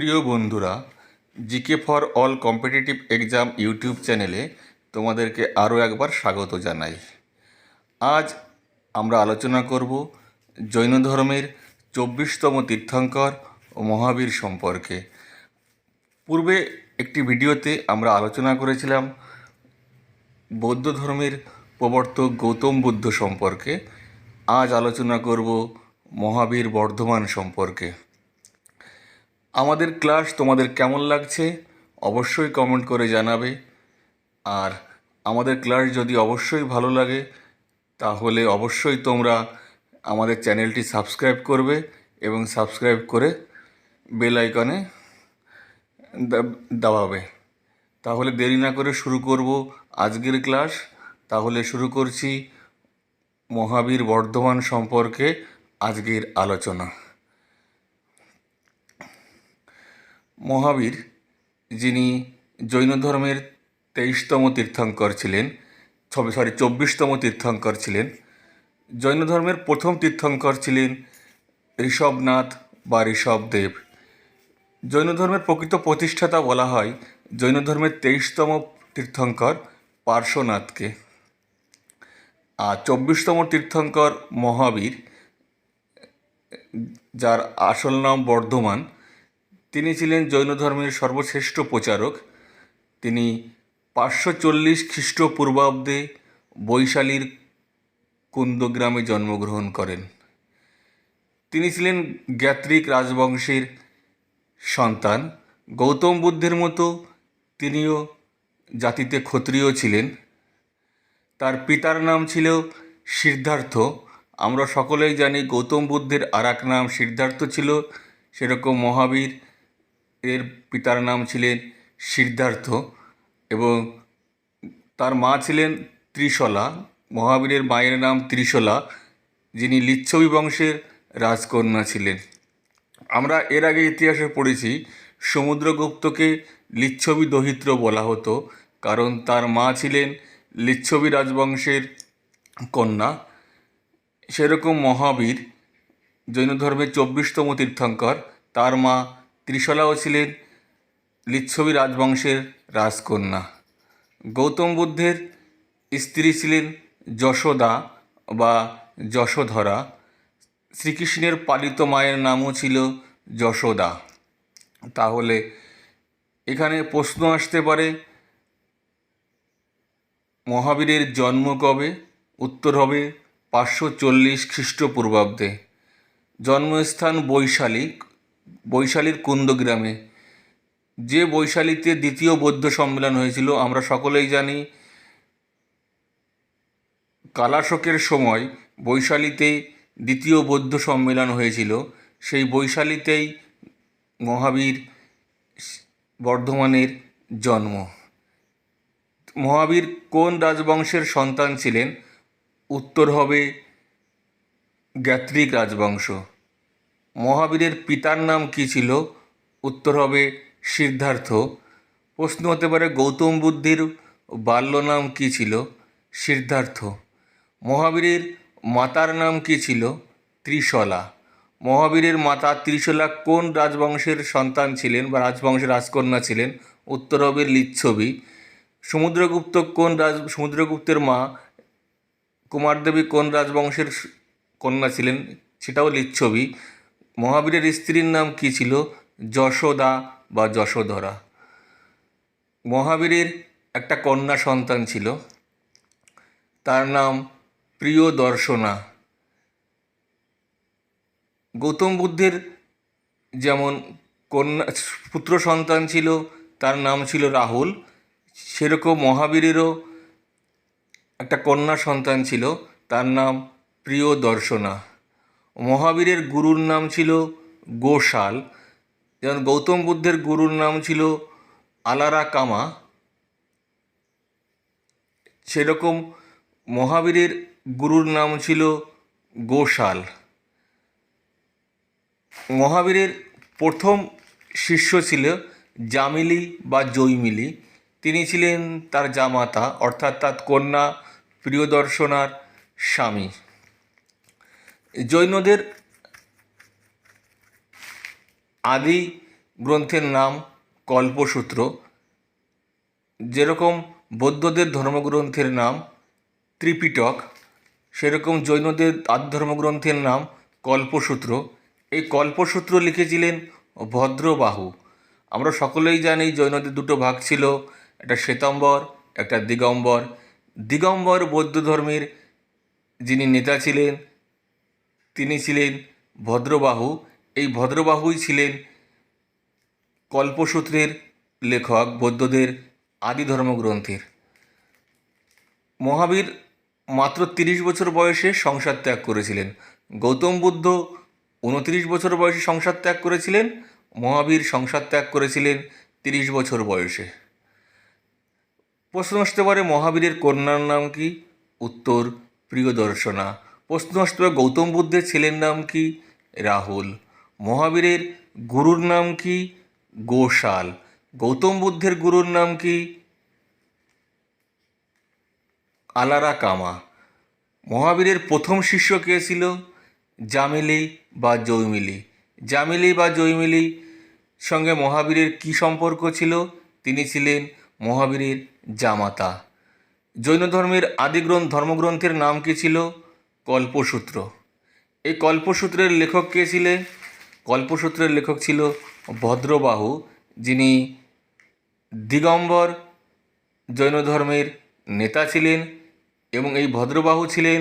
প্রিয় বন্ধুরা, GK for all competitive exam YouTube চ্যানেলে তোমাদেরকে আরও একবার স্বাগত জানাই। আজ আমরা আলোচনা করব জৈন ধর্মের চব্বিশতম তীর্থঙ্কর ও মহাবীর সম্পর্কে। পূর্বে একটি ভিডিওতে আমরা আলোচনা করেছিলাম বৌদ্ধ ধর্মের প্রবর্তক গৌতম বুদ্ধ সম্পর্কে। আজ আলোচনা করব মহাবীর বর্ধমান সম্পর্কে। আমাদের ক্লাস তোমাদের কেমন লাগছে অবশ্যই কমেন্ট করে জানাবে। আর আমাদের ক্লাস যদি অবশ্যই ভালো লাগে, তাহলে অবশ্যই তোমরা আমাদের চ্যানেলটি সাবস্ক্রাইব করবে এবং সাবস্ক্রাইব করে বেল আইকনে দাবাবে। তাহলে দেরি না করে শুরু করব আজকের ক্লাস। তাহলে শুরু করছি মহাবীর বর্ধমান সম্পর্কে আজকের আলোচনা। মহাবীর, যিনি জৈন ধর্মের তেইশতম তীর্থঙ্কর ছিলেন, ছবি সরি চব্বিশতম তীর্থঙ্কর ছিলেন। জৈন ধর্মের প্রথম তীর্থঙ্কর ছিলেন ঋষভনাথ বা ঋষভদেব। জৈন ধর্মের প্রকৃত প্রতিষ্ঠাতা বলা হয় জৈন ধর্মের তেইশতম তীর্থঙ্কর পার্শ্বনাথকে। আর চব্বিশতম তীর্থঙ্কর মহাবীর, যার আসল নাম বর্ধমান তিনি ছিলেন জৈন ধর্মের সর্বশ্রেষ্ঠ প্রচারক। তিনি পাঁচশো চল্লিশ খ্রিস্টপূর্বাব্দে বৈশালীর কুন্দগ্রামে জন্মগ্রহণ করেন। তিনি ছিলেন জ্ঞাত্রিক রাজবংশের সন্তান। গৌতম বুদ্ধের মতো তিনিও জাতিতে ক্ষত্রিয় ছিলেন। তার পিতার নাম ছিল সিদ্ধার্থ। আমরা সকলেই জানি গৌতম বুদ্ধের আর নাম সিদ্ধার্থ ছিল। সেরকম মহাবীর এর পিতার নাম ছিলেন সিদ্ধার্থ এবং তার মা ছিলেন ত্রিশলা, মহাবীরের মায়ের নাম ত্রিশলা, যিনি লিচ্ছবি বংশের রাজকন্যা ছিলেন। আমরা এর আগে ইতিহাসে পড়েছি, সমুদ্রগুপ্তকে লিচ্ছবি দহিত্র বলা হতো, কারণ তার মা ছিলেন লিচ্ছবি রাজবংশের কন্যা। সেরকম মহাবীর জৈন ধর্মের চব্বিশতম তীর্থঙ্কর, তার মা ত্রিশলাও ছিলেন লিচ্ছবি রাজবংশের রাজকন্যা। গৌতম বুদ্ধের স্ত্রী ছিলেন যশোদা বা যশোধরা। শ্রীকৃষ্ণের পালিত মায়ের নামও ছিল যশোদা। তাহলে এখানে প্রশ্ন আসতে পারে, মহাবীরের জন্ম কবে? উত্তর হবে পাঁচশো চল্লিশ খ্রিস্টপূর্বাব্দে। জন্মস্থান বৈশালী বৈশালীর কুন্দগ্রামে। যে বৈশালীতে দ্বিতীয় বৌদ্ধ সম্মেলন হয়েছিল, আমরা সকলেই জানি, কালাশোকের সময় বৈশালীতে দ্বিতীয় বৌদ্ধ সম্মেলন হয়েছিল। সেই বৈশালীতেই মহাবীর বর্ধমানের জন্ম। মহাবীর কোন রাজবংশের সন্তান ছিলেন? উত্তর হবে গ্যাত্রিক রাজবংশ। মহাবীরের পিতার নাম কী ছিল? উত্তর হবে সিদ্ধার্থ। প্রশ্ন হতে পারে গৌতম বুদ্ধির বাল্য নাম কী ছিল? সিদ্ধার্থ। মহাবীরের মাতার নাম কী ছিল? ত্রিশলা। মহাবীরের মাতা ত্রিশলা কোন রাজবংশের সন্তান ছিলেন বা রাজবংশের রাজকন্যা ছিলেন? উত্তর হবে লিচ্ছবি। সমুদ্রগুপ্ত কোন রাজ, সমুদ্রগুপ্তের মা কুমারদেবী কোন রাজবংশের কন্যা ছিলেন? সেটাও লিচ্ছবি। মহাবীরের স্ত্রীর নাম কী ছিল? যশোদা বা যশোধরা। মহাবীরের একটা কন্যা সন্তান ছিল। তার নাম প্রিয় দর্শনা গৌতম বুদ্ধের যেমন কন্যা, পুত্র সন্তান ছিল, তার নাম ছিল রাহুল। সেরকম মহাবীরেরও একটা কন্যা সন্তান ছিল, তার নাম প্রিয় দর্শনা মহাবীরের গুরুর নাম ছিল গোশাল। যেমন গৌতম বুদ্ধের গুরুর নাম ছিল আলারা কামা সেরকম মহাবীরের গুরুর নাম ছিল গোশাল। মহাবীরের প্রথম শিষ্য ছিল জামিলি বা জৈমিলি তিনি ছিলেন তার জামাতা, অর্থাৎ তার কন্যা, প্রিয়দর্শনার স্বামী। জৈনদের আদি গ্রন্থের নাম কল্পসূত্র। যেরকম বৌদ্ধদের ধর্মগ্রন্থের নাম ত্রিপিটক, সেরকম জৈনদের ধর্মগ্রন্থের নাম কল্পসূত্র। এই কল্পসূত্র লিখেছিলেন ভদ্রবাহু। আমরা সকলেই জানি জৈনদের দুটো ভাগ ছিল, একটা শ্বেতাম্বর, একটা দিগম্বর। দিগম্বর বৌদ্ধ ধর্মের যিনি নেতা ছিলেন তিনি ছিলেন ভদ্রবাহু। এই ভদ্রবাহুই ছিলেন কল্পসূত্রের লেখক, বৌদ্ধদের আদি ধর্মগ্রন্থের। মহাবীর মাত্র তিরিশ বছর বয়সে সংসার ত্যাগ করেছিলেন। গৌতম বুদ্ধ উনত্রিশ বছর বয়সে সংসার ত্যাগ করেছিলেন। মহাবীর সংসার ত্যাগ করেছিলেন তিরিশ বছর বয়সে। প্রশ্ন আসতে পারে মহাবীরের কন্যার নাম কি? উত্তর, প্রিয়দর্শনা। প্রশ্ন আসতে গৌতম বুদ্ধের ছেলের নাম কি? রাহুল। মহাবীরের গুরুর নাম কি? গোশাল। গৌতম বুদ্ধের গুরুর নাম কি? আলারা কামা মহাবীরের প্রথম শিষ্য কে ছিল? জামিলি বা জৈমিলি জামিলি বা জৈমিলি সঙ্গে মহাবীরের কি সম্পর্ক ছিল? তিনি ছিলেন মহাবীরের জামাতা। জৈন ধর্মের আদিগ্রন্থ ধর্মগ্রন্থের নাম কি ছিল? কল্পসূত্র। এই কল্পসূত্রের লেখক কে ছিলেন কল্পসূত্রের লেখক ছিল ভদ্রবাহু, যিনি দিগম্বর জৈন ধর্মের নেতা ছিলেন এবং এই ভদ্রবাহু ছিলেন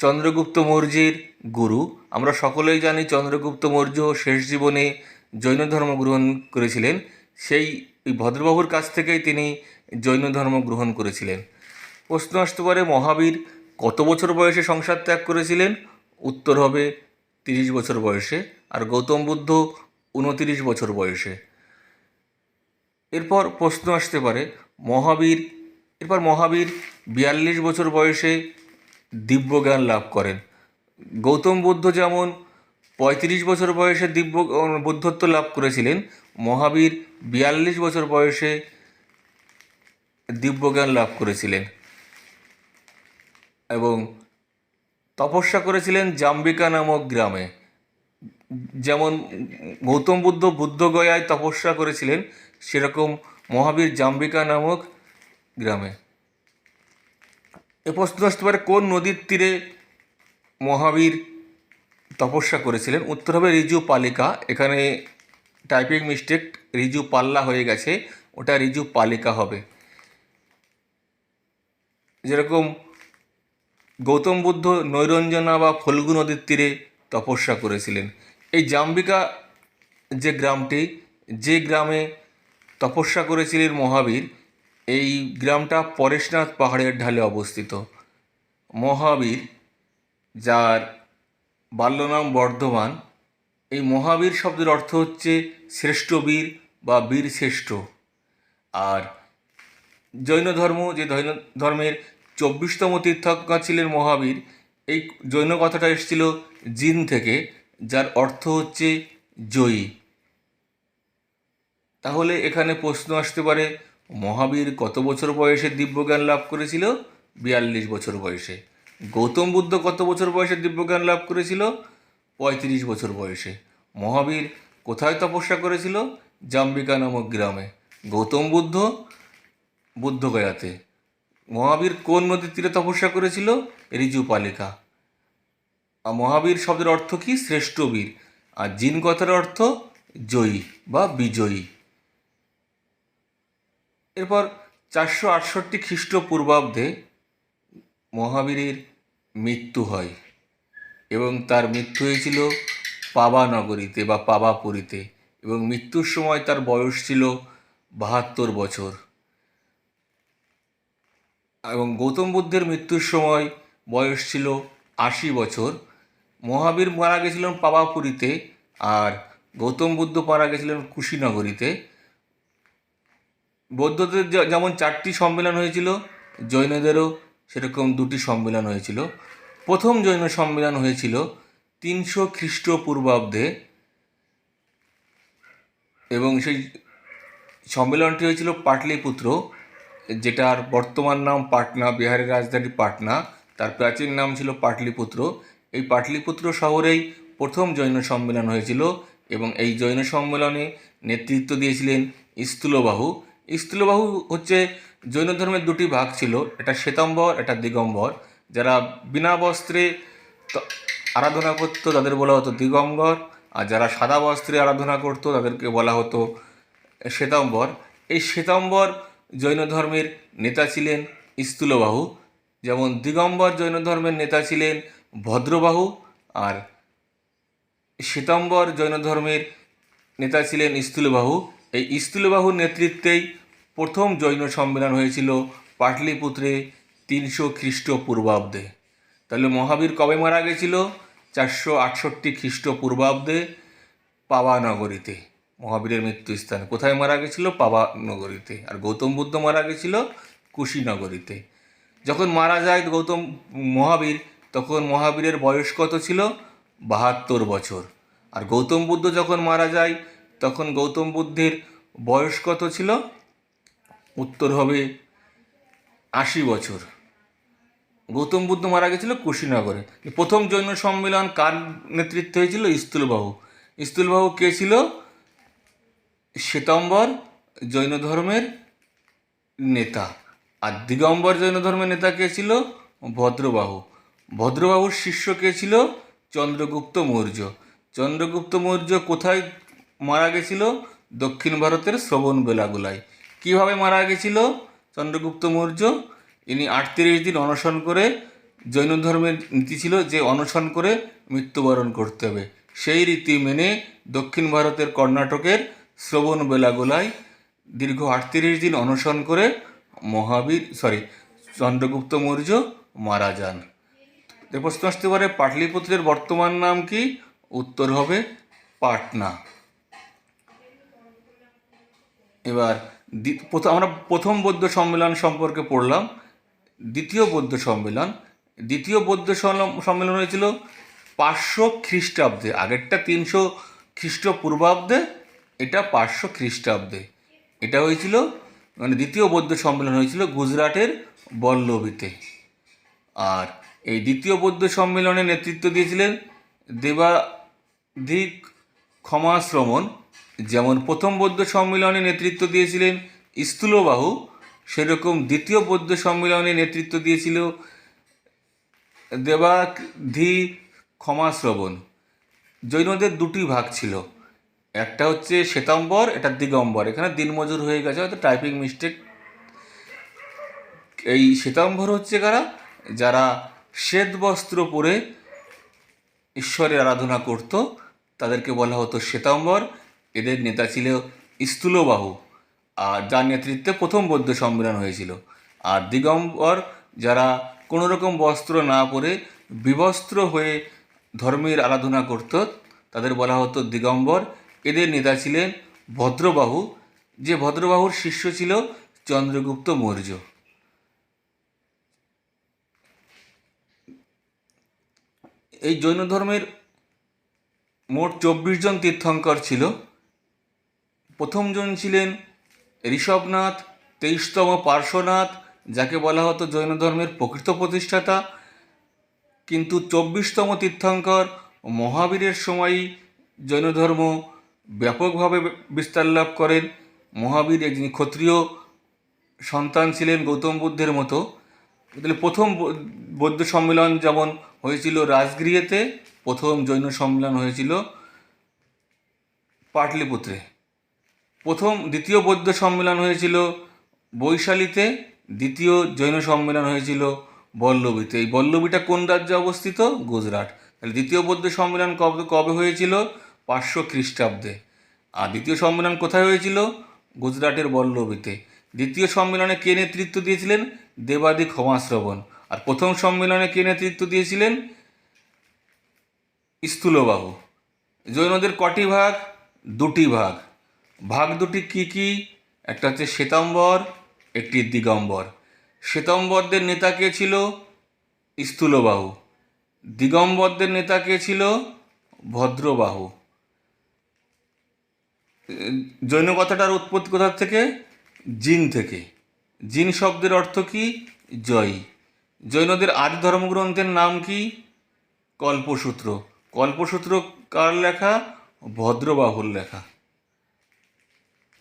চন্দ্রগুপ্ত মৌর্যের গুরু। আমরা সকলেই জানি চন্দ্রগুপ্ত মৌর্য শেষ জীবনে জৈন ধর্ম গ্রহণ করেছিলেন। সেই ভদ্রবাহুর কাছ থেকেই তিনি জৈন ধর্ম গ্রহণ করেছিলেন। প্রশ্ন আসতে পারে, মহাবীর কত বছর বয়সে সংসার ত্যাগ করেছিলেন? উত্তর হবে তিরিশ বছর বয়সে। আর গৌতম বুদ্ধ উনতিরিশ বছর বয়সে। এরপর প্রশ্ন আসতে পারে, মহাবীর, এরপর মহাবীর বিয়াল্লিশ বছর বয়সে দিব্যজ্ঞান লাভ করেন। গৌতম বুদ্ধ যেমন পঁয়ত্রিশ বছর বয়সে দিব্য বুদ্ধত্ব লাভ করেছিলেন, মহাবীর বিয়াল্লিশ বছর বয়সে দিব্যজ্ঞান লাভ করেছিলেন। এবং তপস্যা করেছিলেন জাম্বিকা নামক গ্রামে। যেমন গৌতম বুদ্ধ বুদ্ধগয়ায় তপস্যা করেছিলেন, সেরকম মহাবীর জাম্বিকা নামক গ্রামে। এ প্রশ্ন আসতে পারে, কোন নদীর তীরে মহাবীর তপস্যা করেছিলেন? উত্তর হবে রিজু পালিকা। এখানে টাইপিং মিস্টেক রিজু পাল্লা হয়ে গেছে, ওটা রিজু পালিকা হবে। যেরকম গৌতম বুদ্ধ নৈরঞ্জনা বা ফল্গু নদীর তীরে তপস্যা করেছিলেন। এই জাম্বিকা যে গ্রামটি, যে গ্রামে তপস্যা করেছিলেন মহাবীর, এই গ্রামটা পরেশনাথ পাহাড়ের ঢালে অবস্থিত। মহাবীর, যার বাল্যনাম বর্ধমান, এই মহাবীর শব্দের অর্থ হচ্ছে শ্রেষ্ঠ বীর বা বীর শ্রেষ্ঠ আর জৈন ধর্ম যে ধর্মের চব্বিশতম তীর্থঙ্কর ছিলেন মহাবীর, এই জৈন কথাটা এসেছিল জিন থেকে, যার অর্থ হচ্ছে জয়ী। তাহলে এখানে প্রশ্ন আসতে পারে, মহাবীর কত বছর বয়সে দিব্যজ্ঞান লাভ করেছিল? বিয়াল্লিশ বছর বয়সে। গৌতম বুদ্ধ কত বছর বয়সে দিব্যজ্ঞান লাভ করেছিল? পঁয়ত্রিশ বছর বয়সে। মহাবীর কোথায় তপস্যা করেছিল? জাম্বিকা নামক গ্রামে। গৌতম বুদ্ধ, বুদ্ধগয়াতে। মহাবীর কোন নদীর তীরে তপস্যা করেছিল? রিজু পালিকা। আর মহাবীর শব্দের অর্থ কি? শ্রেষ্ঠ বীর। আর জিন কথার অর্থ জয়ী বা বিজয়ী। এরপর চারশো আটষট্টি খ্রিস্টপূর্বাব্দে মহাবীরের মৃত্যু হয় এবং তার মৃত্যু হয়েছিল পাবা নগরীতে বা পাবাপুরীতে এবং মৃত্যুর সময় তার বয়স ছিল বাহাত্তর বছর। এবং গৌতম বুদ্ধের মৃত্যুর সময় বয়স ছিল আশি বছর। মহাবীর মারা গেছিলেন পাবাপুরীতে আর গৌতম বুদ্ধ মারা গেছিলেন কুশীনগরীতে। বৌদ্ধদের যেমন চারটি সম্মেলন হয়েছিল, জৈনদেরও সেরকম দুটি সম্মেলন হয়েছিল। প্রথম জৈন সম্মেলন হয়েছিল তিনশো খ্রিস্টপূর্বাব্দে এবং সেই সম্মেলনটি হয়েছিল পাটলিপুত্র। যেটার বর্তমান নাম পাটনা, বিহারের রাজধানী পাটনা, তার প্রাচীন নাম ছিল পাটলিপুত্র। এই পাটলিপুত্র শহরেই প্রথম জৈন সম্মেলন হয়েছিল এবং এই জৈন সম্মেলনে নেতৃত্ব দিয়েছিলেন স্থূলবাহু স্থূলবাহু হচ্ছে জৈন ধর্মের দুটি ভাগ ছিল, এটা শ্বেতাম্বর, এটা দিগম্বর। যারা বিনা বস্ত্রে আরাধনা করতো তাদের বলা হতো দিগম্বর, আর যারা সাদা বস্ত্রে আরাধনা করতো তাদেরকে বলা হতো শ্বেতাম্বর। এই শ্বেতাম্বর জৈন ধর্মের নেতা ছিলেন স্থূলবাহু, যেমন দিগম্বর জৈন ধর্মের নেতা ছিলেন ভদ্রবাহু আর শ্বেতাম্বর জৈন ধর্মের নেতা ছিলেন স্থূলবাহু। এই স্থূলবাহুর নেতৃত্বেই প্রথম জৈন সম্মেলন হয়েছিল পাটলিপুত্রে তিনশো খ্রিস্টপূর্বাব্দে। তাহলে মহাবীর কবে মারা গেছিল? চারশো আটষট্টি খ্রিস্টপূর্বাব্দে পাবা নগরীতে মহাবীরের মৃত্যুস্থান। কোথায় মারা গেছিল? পাবা নগরীতে। আর গৌতম বুদ্ধ মারা গেছিল কুশীনগরীতে যখন মারা যায় গৌতম মহাবীর, তখন মহাবীরের বয়স কত ছিল? বাহাত্তর বছর। আর গৌতম বুদ্ধ যখন মারা যায়, তখন গৌতম বুদ্ধের বয়স কত ছিল? উত্তর হবে আশি বছর। গৌতম বুদ্ধ মারা গেছিল কুশীনগরে প্রথম জৈন সম্মেলন কার নেতৃত্বে হয়েছিল? স্থূলবাহু স্থূলবাহু কে ছিল? শ্বেতাম্বর জৈন ধর্মের নেতা। আর দিগম্বর জৈন ধর্মের নেতা কে ছিল? ভদ্রবাহু। ভদ্রবাহুর শিষ্য কে ছিল? চন্দ্রগুপ্ত মৌর্য। চন্দ্রগুপ্ত মৌর্য কোথায় মারা গেছিল? দক্ষিণ ভারতের শ্রবণ বেলাগুলায়। কীভাবে মারা গেছিল? চন্দ্রগুপ্ত মৌর্য ইনি আটত্রিশ দিন অনশন করে জৈন ধর্মের নীতি ছিল যে অনশন করে মৃত্যুবরণ করতে হবে। সেই রীতি মেনে দক্ষিণ ভারতের কর্ণাটকের শ্রবণ বেলাগোলায় দীর্ঘ আটত্রিশ দিন অনশন করে মহাবীর সরি চন্দ্রগুপ্ত মৌর্য মারা যান। প্রশ্ন আসতে পারে, পাটলিপুত্রের বর্তমান নাম কি? উত্তর হবে পাটনা। এবার আমরা প্রথম বৌদ্ধ সম্মেলন সম্পর্কে পড়লাম, দ্বিতীয় বৌদ্ধ সম্মেলন। দ্বিতীয় বৌদ্ধ সম- সম্মেলন হয়েছিল পাঁচশো খ্রিস্টাব্দে, আগেরটা তিনশো খ্রিস্টপূর্বাব্দে এটা পাঁচশো খ্রিস্টাব্দে। এটা হয়েছিল মানে দ্বিতীয় বৌদ্ধ সম্মেলন হয়েছিল গুজরাটের বল্লভীতে। আর এই দ্বিতীয় বৌদ্ধ সম্মেলনে নেতৃত্ব দিয়েছিলেন দেবাধিক ক্ষমাশ্রমণ। যেমন প্রথম বৌদ্ধ সম্মেলনে নেতৃত্ব দিয়েছিলেন স্থূলবাহু, সেরকম দ্বিতীয় বৌদ্ধ সম্মেলনে নেতৃত্ব দিয়েছিল দেবাধি ক্ষমাশ্রবণ জৈনদের দুটি ভাগ ছিল। একটা হচ্ছে শ্বেতাম্বর এটা দিগম্বর। এখানে দিনমজুর হয়ে গেছে, হয়তো টাইপিং মিস্টেক এই শ্বেতাম্বর হচ্ছে কারা? যারা শ্বেত বস্ত্র পরে ঈশ্বরের আরাধনা করত, তাদেরকে বলা হতো শ্বেতাম্বর। এদের নেতা ছিল স্থূলবাহু, আর যার নেতৃত্বে প্রথম বৌদ্ধ সম্মেলন হয়েছিল। আর দিগম্বর যারা কোনো রকম বস্ত্র না পরে বিবস্ত্র হয়ে ধর্মের আরাধনা করত, তাদের বলা হতো দিগম্বর। এদের নেতা ছিলেন ভদ্রবাহু। যে ভদ্রবাহুর শিষ্য ছিল চন্দ্রগুপ্ত মৌর্য। এই জৈন ধর্মের মোট চব্বিশ জন তীর্থঙ্কর ছিল। প্রথম জন ছিলেন ঋষভনাথ, তেইশতম পার্শ্বনাথ, যাকে বলা হতো জৈন ধর্মের প্রকৃত প্রতিষ্ঠাতা। কিন্তু চব্বিশতম তীর্থঙ্কর মহাবীরের সময়ই জৈন ধর্ম ব্যাপকভাবে বিস্তার লাভ করেন। মহাবীর যিনি ক্ষত্রিয় সন্তান ছিলেন গৌতম বুদ্ধের মতো। তাহলে প্রথম বৌদ্ধ সম্মেলন যেমন হয়েছিল রাজগৃহেতে, প্রথম জৈন সম্মেলন হয়েছিল পাটলিপুত্রে। প্রথম দ্বিতীয় বৌদ্ধ সম্মেলন হয়েছিল বৈশালীতে, দ্বিতীয় জৈন সম্মেলন হয়েছিল বল্লভীতে। এই বল্লভীটা কোন রাজ্যে অবস্থিত? গুজরাট। তাহলে দ্বিতীয় বৌদ্ধ সম্মেলন কবে কবে হয়েছিল? পাঁচশো খ্রিস্টাব্দে। আর দ্বিতীয় সম্মেলন কোথায় হয়েছিল? গুজরাটের বল্লভীতে। দ্বিতীয় সম্মেলনে কে নেতৃত্ব দিয়েছিলেন? দেবাদি ক্ষমাশ্রবণ। আর প্রথম সম্মেলনে কে নেতৃত্ব দিয়েছিলেন? স্থূলবাহু। জৈনদের কটি ভাগ? দুটি ভাগ। ভাগ দুটি কি কি? একটা হচ্ছে শ্বেতাম্বর, একটি দিগম্বর। শ্বেতাম্বরদের নেতা কে ছিল? স্থূলবাহু। দিগম্বরদের নেতা কে ছিল? ভদ্রবাহু। জৈন কথাটার উৎপত্তি কোথা থেকে? জিন থেকে। জিন শব্দের অর্থ কি? জয়। জৈনদের আদি ধর্মগ্রন্থের নাম কি? কল্পসূত্র। কল্পসূত্র কার লেখা? ভদ্রবাহুল লেখা।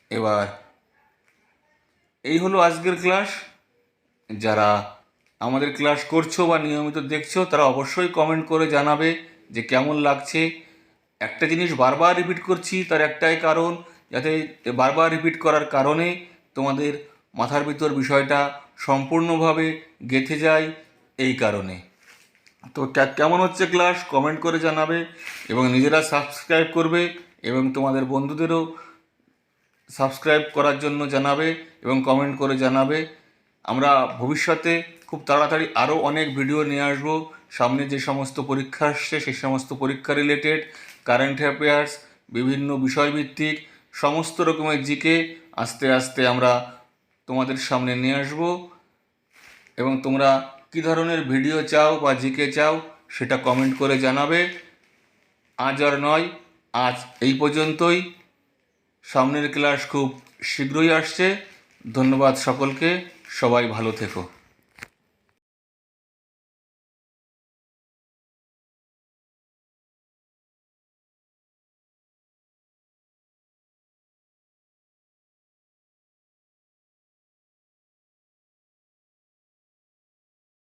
এবার, এই হলো আজকের ক্লাস। যারা আমাদের ক্লাস করছ বা নিয়মিত দেখছ, তারা অবশ্যই কমেন্ট করে জানাবে যে কেমন লাগছে। একটা জিনিস বারবার রিপিট করছি, তার একটাই কারণ, যাতে বারবার রিপিট করার কারণে তোমাদের মাথার ভিতর বিষয়টা সম্পূর্ণভাবে গেঁথে যায় এই কারণে। তো কেমন হচ্ছে ক্লাস কমেন্ট করে জানাবে এবং নিজেরা সাবস্ক্রাইব করবে এবং তোমাদের বন্ধুদেরও সাবস্ক্রাইব করার জন্য জানাবে এবং কমেন্ট করে জানাবে। আমরা ভবিষ্যতে খুব তাড়াতাড়ি আরও অনেক ভিডিও নিয়ে আসব। সামনে যে সমস্ত পরীক্ষা আসছে সেই সমস্ত পরীক্ষা রিলেটেড কারেন্ট অ্যাফেয়ার্স বিভিন্ন বিষয়ভিত্তিক, সমস্ত রকমের জিকে আস্তে আস্তে আমরা তোমাদের সামনে নিয়ে আসব। এবং তোমরা কী ধরনের ভিডিও চাও বা জিকে চাও সেটা কমেন্ট করে জানাবে। আজ আর নয়, আজ এই পর্যন্তই। সামনের ক্লাস খুব শীঘ্রই আসছে। ধন্যবাদ সকলকে, সবাই ভালো থেকো।